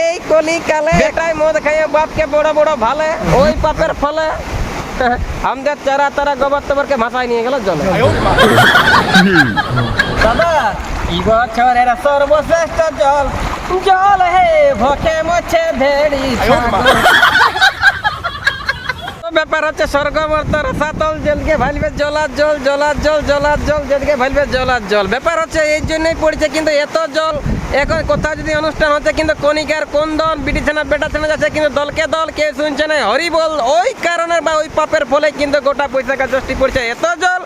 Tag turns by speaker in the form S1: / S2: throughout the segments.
S1: এই কলি কালে বেটাই মদ খাইয়ে বাপকে বড় বড় ভালে ওই পাপের ফলে আমাদের চারা তারা গোবর তোবরকে ভাসায় নিয়ে গেল জলে। দাদা বছরের সর্বশ্রেষ্ঠ জল জল হে ভকে মছে ভেড়ি ব্যাপার হচ্ছে স্বর্গ মর্তর সাতল জলকে ভালবে জলার জল জলার জল জলার জল জলকে ভালবে জলার জল। ব্যাপার হচ্ছে এই জন্যই পড়ছে কিন্তু এত জল এখন কোথাও যদি অনুষ্ঠান হচ্ছে কিন্তু কণিকার কোন দল? বিটি সেনা বেটা সেনা যাচ্ছে কিন্তু দলকে দল কে শুনছে না? হরি বল ওই কারণে বা ওই পাপের ফলে কিন্তু গোটা পয়সা জষ্টি করছে। এত জল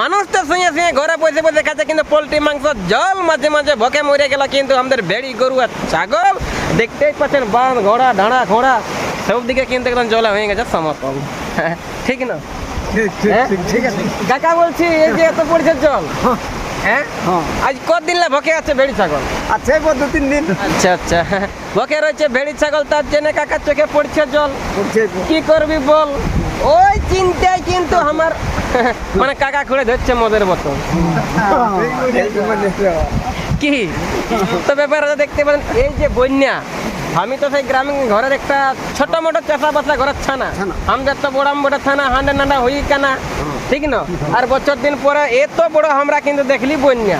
S1: মানুষ তো শুয়ে শুয়ে ঘরে বসে বসে খাচ্ছে কিন্তু পোলট্রি মাংস জল মাঝে মাঝে ভকে মরে গেল কিন্তু আমাদের ভেড়ি গরু আর ছাগল দেখতেই পাচ্ছেন বাঁধ ঘোড়া ঢাড়া ঘোড়া সব দিকে কিন্তু একদম জলে হয়ে গেছে সমতল। ঠিক না? হ্যাঁ? কাকা বলছি এই যে এত পড়ছে জল হ্যাঁ? আজ কতদিন লা ভকে আছে ভেড়ি ছাগল?
S2: আছে দু তিন দিন।
S1: আচ্ছা আচ্ছা। ভকে রয়েছে ভেড়ি ছাগল তার জন্য কাকার চোখে পড়ছে জল। কি করবি বল? ওই চিন্তায় কিন্তু আমার। মানে কাকা খুঁড়ে ধরছে মদের বোতল কি? তো ব্যাপার দেখতে পারেন এই যে বন্যা আমি তো সেই গ্রামীণ ঘরের একটা ছোট মোটো চাষা বাসা ঘরের ছানা।
S2: ছানা।
S1: আমাদের তো বড় মোটা থানা হান্ডা নান্ডা হই কানা। ঠিক না? আর বছর দিন পরে এত বড় আমরা কিন্তু দেখলি বন্যা।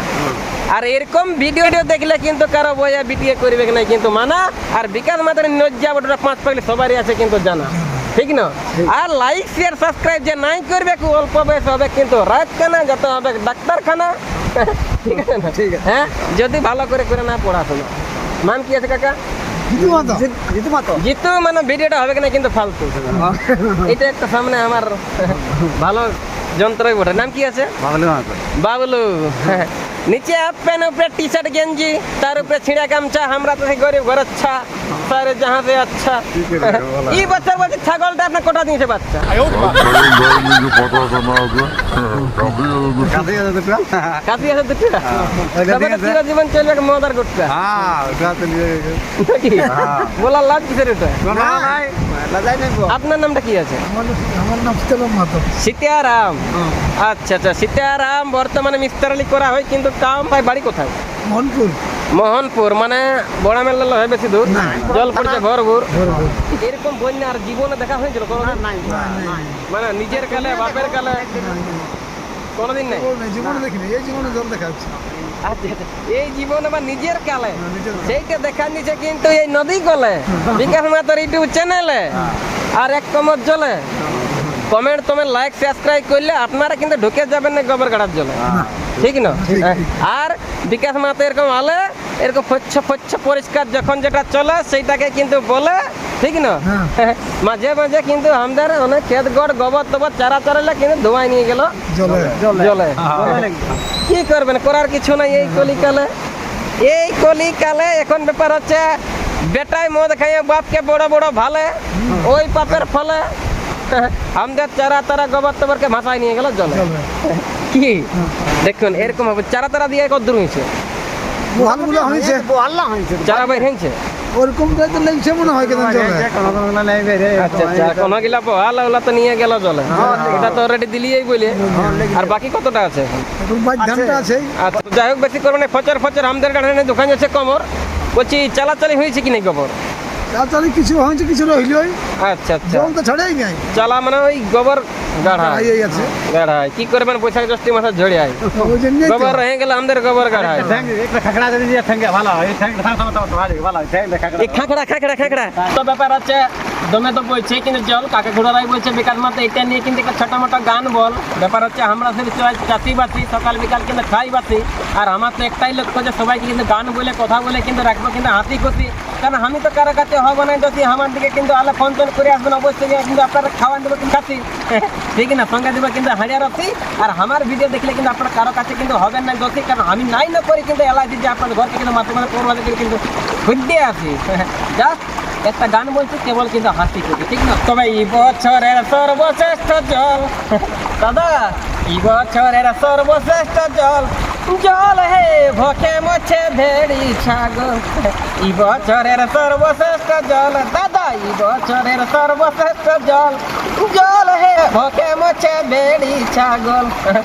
S1: আর এরকম ভিডিও দেখলে কিন্তু কারও বইয়া বিটিয়ে করবে না কিন্তু মানা। আর বিকাশ মাতার নজ্জা বটরা পাঁচ পাগলি সবারই আছে কিন্তু জানা। ঠিক না? আর লাইক শেয়ার সাবস্ক্রাইব যে নাই করবে অল্প বয়স হবে কিন্তু রাত কানা যত হবে ডাক্তারখানা। ঠিক আছে। না
S2: ঠিক আছে।
S1: হ্যাঁ? যদি ভালো করে করে না পড়াশোনা। নাম কি আছে কাকা?
S2: জিতু
S1: মানে ভিডিওটা হবে কিনা কিন্তু ফালতু। এটা একটা সামনে আমার ভালো যন্ত্রই বটে। নাম কি আছে?
S2: বাবলু
S1: নিচে হাফ প্যান্ট উপরে টি শার্ট গেঞ্জি তার উপরে ছিঁড়া গামছা আমরা তো সেই গরিব ঘর আচ্ছা সারে সে আচ্ছা? এই বলছে ছাগলটা আপনার কোটা দিয়েছে বাচ্চা? আছে দুটো? জীবন চলবে করতে। বলার লাভ কিসের আপনার নামটা কি আছে?
S3: আমার নাম সীতারাম।
S1: আচ্ছা আচ্ছা। সীতারাম বর্তমানে মিস্তারালি করা হয় কিন্তু কাম ভাই বাড়ি কোথায়?
S3: মনপুর।
S1: মোহনপুর মানে বড় মেলা হয় বেশি দূর। জল পড়ছে ভরপুর। এরকম বন্যা আর জীবনে দেখা হয়েছিল কোনোদিন? মানে নিজের কালে বাপের কালে? কোনোদিন নেই?
S3: জীবনে দেখিনি। এই জীবনে জল দেখা যাচ্ছে
S1: আচ্ছা, আচ্ছা। এই জীবনে বা নিজের কালে?
S3: নিজের কালে।
S1: সেইটা দেখা নিছে কিন্তু এই নদী কলে। বিকাশ মাতার ইউটিউব চ্যানেলে। আর এক কমর জলে। কমেন্ট তোমার লাইক সাবস্ক্রাইব করলে আপনারা কিন্তু ঢুকে যাবেন না গোবর গাড়ার জলে। ঠিক না?
S3: ঠিক,
S1: হ্যাঁ।
S3: ঠিক।
S1: আর বিকাশ মাতা এরকম আলে এরকম ফচ্ছ ফচ্ছ পরিষ্কার যখন যেটা চলে সেইটাকে কিন্তু বলে ঠিক না?
S3: হ্যাঁ।
S1: মাঝে মাঝে কিন্তু আমাদের অনেক ক্ষেত গড় গোবর তোবর চারা চারালে কিন্তু ধোয়াই নিয়ে গেল।
S3: জলে।
S1: জলে। কি করবেন? করার কিছু নাই এই কলিকালে। এই কলিকালে এখন ব্যাপার হচ্ছে বেটাই মদ খাইয়ে বাপকে বড় বড় ভালে ওই পাপের ফলে। আমাদের চারা তারা গোবর তোবরকে ভাসায় নিয়ে গেল জলে কি দেখুন এরকম হবে চারা তারা দিয়ে কত দূর হয়েছে চারা বাইর হয়েছে
S3: ওরকম তো লেগছে মনে হয় কেন জলে
S2: কোনো কোনো নাই বেরে
S1: আচ্ছা আচ্ছা কোন গিলা তো নিয়ে গেল জলে এটা তো অলরেডি দিলিই বলে আর বাকি কতটা আছে এখন?
S3: এখন ধানটা আছে।
S1: আচ্ছা যাই হোক বেশি করবে না। ফচর ফচর আমাদের গাড়ি দোকান কমর বলছি চালাচালি হয়েছে কি নাই গোবর
S3: তাড়াতাড়ি কিছু হয়েছে কিছু রইল
S1: আচ্ছা আচ্ছা।
S3: জল তো ছড়াই নাই।
S1: চালা মানে ওই গোবর গাড়া
S3: এই আছে
S1: কি করবেন পয়সা জ্যৈষ্ঠী মাথা ঝড়ে
S3: জন্যই
S1: গোবর রয়ে গেলে আমাদের গোবর গাড়ায়
S2: ঠ্যাং একটা খাকড়া যদি দিয়ে ভালো হয়। ভালো খাঁকড়া
S1: খাঁকড়া খাঁকড়া তো ব্যাপার আছে দমে তো বইছে কিন্তু জল, কাকে ঘোড়ারাই বলছে বেকার মতো এটা নিয়ে কিন্তু একটা ছোট মোটো গান বল। ব্যাপার হচ্ছে আমরা শুধু চাষি বাসি, সকাল বিকাল কিন্তু খাই বাসি। আর আমার তো একটাই লক্ষ্য যে সবাইকে কিন্তু গান বলে, কথা বলে কিন্তু রাখব কিন্তু হাসি খুশি। কারণ আমি তো কারও কাছে হব না, যদি আমার দিকে কিন্তু আলো ফোন টোন করে আসবেন, অবশ্যই কিন্তু আপনারা খাওয়ান দেবো কিন্তু খাচ্ছি ঠিক না, সঙ্গে দেবো কিন্তু হাড়িয়া রাখছি আর আমার ভিডিও দেখলে কিন্তু আপনার কারও কাছে কিন্তু হবেন না দোষী কারণ আমি নাই না করি কিন্তু এলাই যে আপনার ঘরকে কিন্তু মাঝে পড়ুয়া দিকে কিন্তু খুঁজতে আসি। জাস্ট একটা গান বলছি, কেবল কিন্তু হাসি খুশি, ঠিক না? তবে এই বছরের সর্বশ্রেষ্ঠ জল, দাদা, এই বছরের সর্বশ্রেষ্ঠ জল জল হে ভকে মছে ভেড়ি ছাগল। এই বছরের সর্বশ্রেষ্ঠ জল, দাদা, এই বছরের সর্বশ্রেষ্ঠ জল জল হে ভকে মছে ভেড়ি ছাগল।